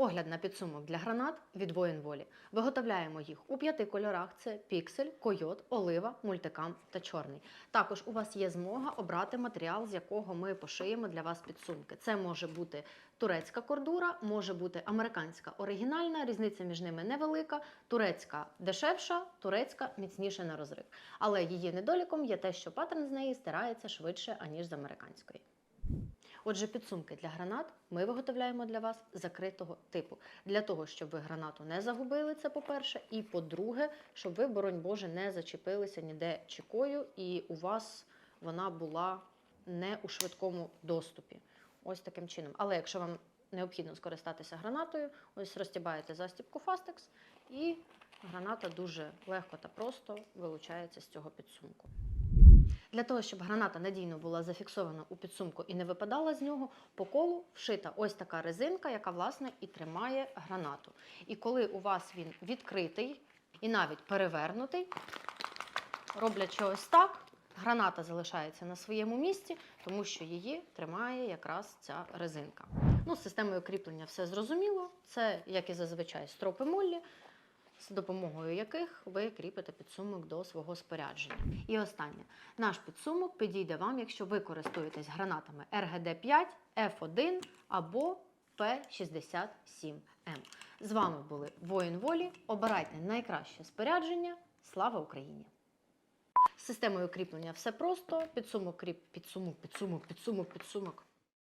Огляд на підсумок для гранат від воїн волі. Виготовляємо їх у п'яти кольорах: це піксель, койот, олива, мультикам та чорний. Також у вас є змога обрати матеріал, з якого ми пошиємо для вас підсумки. Це може бути турецька кордура, може бути американська оригінальна. Різниця між ними невелика. Турецька дешевша, турецька міцніша на розрив. Але її недоліком є те, що паттерн з неї стирається швидше аніж з американської. Отже, підсумки для гранат ми виготовляємо для вас закритого типу. Для того, щоб ви гранату не загубили, це по-перше. І по-друге, щоб ви, боронь Боже, не зачепилися ніде чекою, і у вас вона була не у швидкому доступі. Ось таким чином. Але якщо вам необхідно скористатися гранатою, ось розтібаєте застібку Fastex, і граната дуже легко та просто вилучається з цього підсумку. Для того, щоб граната надійно була зафіксована у підсумку і не випадала з нього, по колу вшита ось така резинка, яка власне і тримає гранату. І коли у вас він відкритий і навіть перевернутий, роблячи ось так, граната залишається на своєму місці, тому що її тримає якраз ця резинка. Ну, з системою кріплення все зрозуміло. Це, як і зазвичай, стропи моллі, з допомогою яких ви кріпите підсумок до свого спорядження. І останнє. Наш підсумок підійде вам, якщо ви користуєтесь гранатами РГД-5, F1 або П67М. З вами були Воїн Волі. Обирайте найкраще спорядження. Слава Україні! З системою кріплення все просто. Підсумок кріп, підсумок, підсумок, підсумок, підсумок.